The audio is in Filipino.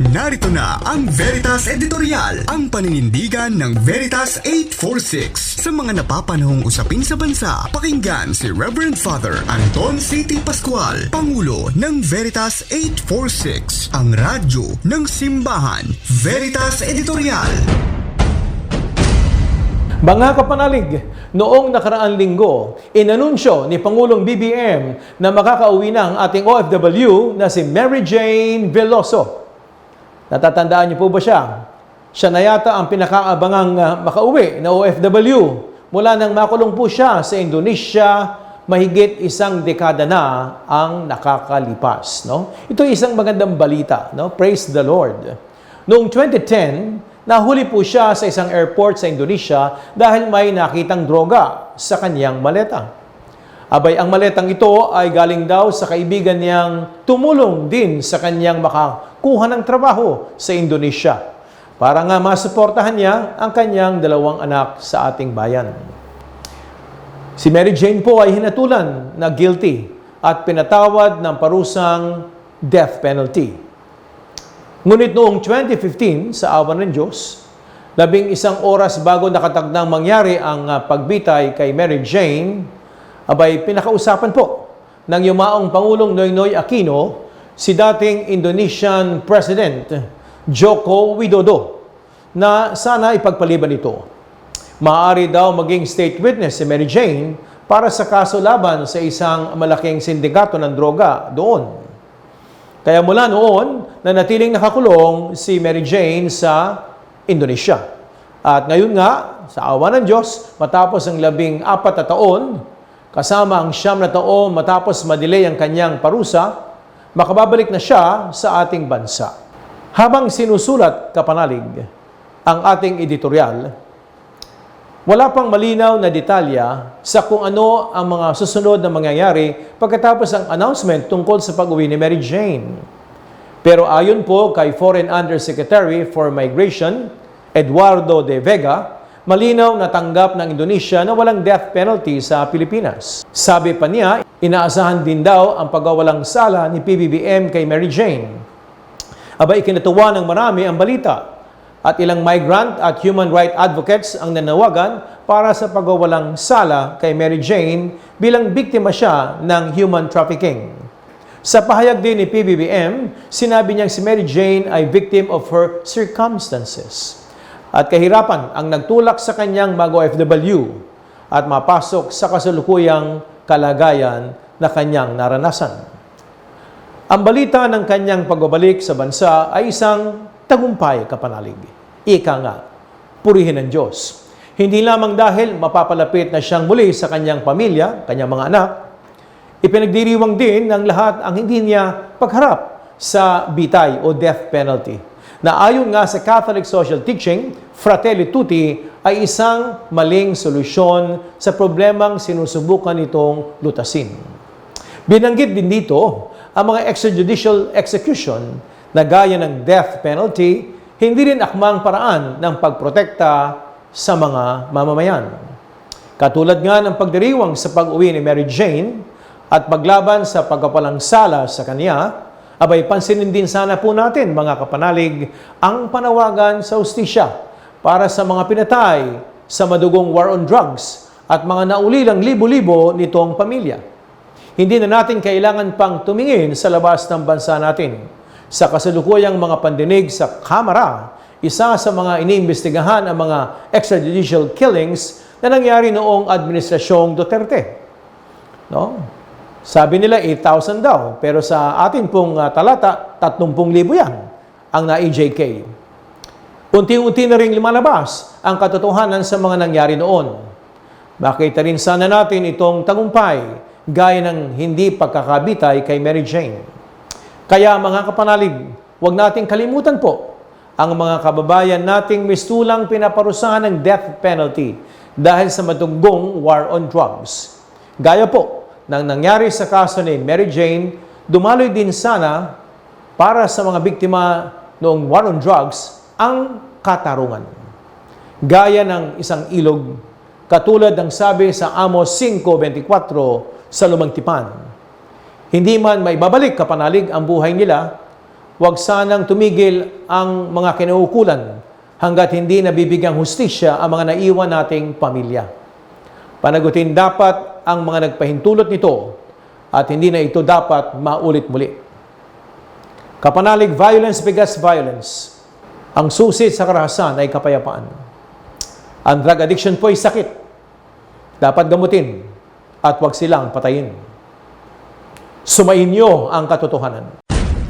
Narito na ang Veritas Editorial, ang paninindigan ng Veritas 846. Sa mga napapanahong usapin sa bansa, pakinggan si Reverend Father Anton C.T. Pascual, Pangulo ng Veritas 846, ang radyo ng simbahan. Veritas Editorial. Mga kapanalig, noong nakaraang linggo, inanunsyo ni Pangulong BBM na makakauwi na ang ating OFW na si Mary Jane Veloso. Natatandaan niyo po ba siya? Siya na yata ang pinakaabangang uh, makauwi na OFW mula nang makulong po siya sa Indonesia mahigit isang dekada na ang nakakalipas. No? Ito isang magandang balita. No? Praise the Lord. Noong 2010, nahuli po siya sa isang airport sa Indonesia dahil may nakitang droga sa kanyang maleta. Abay, ang maletang ito ay galing daw sa kaibigan niyang tumulong din sa kanyang makakuha ng trabaho sa Indonesia para nga masuportahan niya ang kanyang dalawang anak sa ating bayan. Si Mary Jane po ay hinatulan na guilty at pinatawad ng parusang death penalty. Ngunit noong 2015, sa awan ng Diyos, labing isang oras bago nakatagdang mangyari ang pagbitay kay Mary Jane, abay pinakausapan po ng yumaong Pangulong Noynoy Aquino si dating Indonesian President Joko Widodo na sana ipagpaliban ito. Maaari daw maging state witness si Mary Jane para sa kaso laban sa isang malaking sindikato ng droga doon. Kaya mula noon, nanatiling nakakulong si Mary Jane sa Indonesia. At ngayon nga, sa awa ng Diyos, matapos ang labing apat na taon, kasama ang siyam na taon matapos madelay ang kanyang parusa, makababalik na siya sa ating bansa. Habang sinusulat kapanalig ang ating editorial, wala pang malinaw na detalya sa kung ano ang mga susunod na mangyayari pagkatapos ang announcement tungkol sa pag-uwi ni Mary Jane. Pero ayon po kay Foreign Undersecretary for Migration, Eduardo de Vega, malinaw na tanggap ng Indonesia na walang death penalty sa Pilipinas. Sabi pa niya, inaasahan din daw ang pagwawalang sala ni PBBM kay Mary Jane. Aba ikinatuwa ng marami ang balita at ilang migrant at human rights advocates ang nanawagan para sa pagwawalang sala kay Mary Jane bilang biktima siya ng human trafficking. Sa pahayag din ni PBBM, sinabi niyang si Mary Jane ay victim of her circumstances at kahirapan ang nagtulak sa kanyang mag-OFW at mapasok sa kasalukuyang kalagayan na kanyang naranasan. Ang balita ng kanyang pagbabalik sa bansa ay isang tagumpay kapanalig. Ika nga, purihin ng Diyos. Hindi lamang dahil mapapalapit na siyang muli sa kanyang pamilya, kanyang mga anak, ipinagdiriwang din ng lahat ang hindi niya pagharap sa bitay o death penalty na ayon nga sa Catholic social teaching, Fratelli Tutti ay isang maling solusyon sa problemang sinusubukan nitong lutasin. Binanggit din dito ang mga extrajudicial execution na gaya ng death penalty, hindi rin akmang paraan ng pagprotekta sa mga mamamayan. Katulad nga ng pagdiriwang sa pag-uwi ni Mary Jane at paglaban sa pagkapalang sala sa kanya, Abay, pansinin din sana po natin, mga kapanalig, ang panawagan sa ustisya para sa mga pinatay sa madugong war on drugs at mga naulilang libo-libo nitong pamilya. Hindi na natin kailangan pang tumingin sa labas ng bansa natin. Sa kasalukuyang mga pandinig sa kamera, isa sa mga iniimbestigahan ang mga extrajudicial killings na nangyari noong administrasyong Duterte. No? Sabi nila 8,000 daw, pero sa atin pong uh, talata, 30,000 yan ang na-EJK. Unti-unti na rin lumalabas ang katotohanan sa mga nangyari noon. Makita rin sana natin itong tagumpay gaya ng hindi pagkakabitay kay Mary Jane. Kaya mga kapanalig, huwag nating kalimutan po ang mga kababayan nating mistulang pinaparusahan ng death penalty dahil sa maduggong war on drugs. Gaya po nang nangyari sa kaso ni Mary Jane, dumaloy din sana para sa mga biktima noong war on drugs ang katarungan. Gaya ng isang ilog, katulad ng sabi sa Amos 5.24 sa Lumang Tipan. Hindi man may babalik kapanalig ang buhay nila, huwag sanang tumigil ang mga kinaukulan hanggat hindi nabibigyang hustisya ang mga naiwan nating pamilya. Panagutin dapat ang mga nagpahintulot nito at hindi na ito dapat maulit muli. Kapanalig violence begets violence. Ang susi sa karahasan ay kapayapaan. Ang drug addiction po ay sakit. Dapat gamutin at huwag silang patayin. Sumayin niyo ang katotohanan.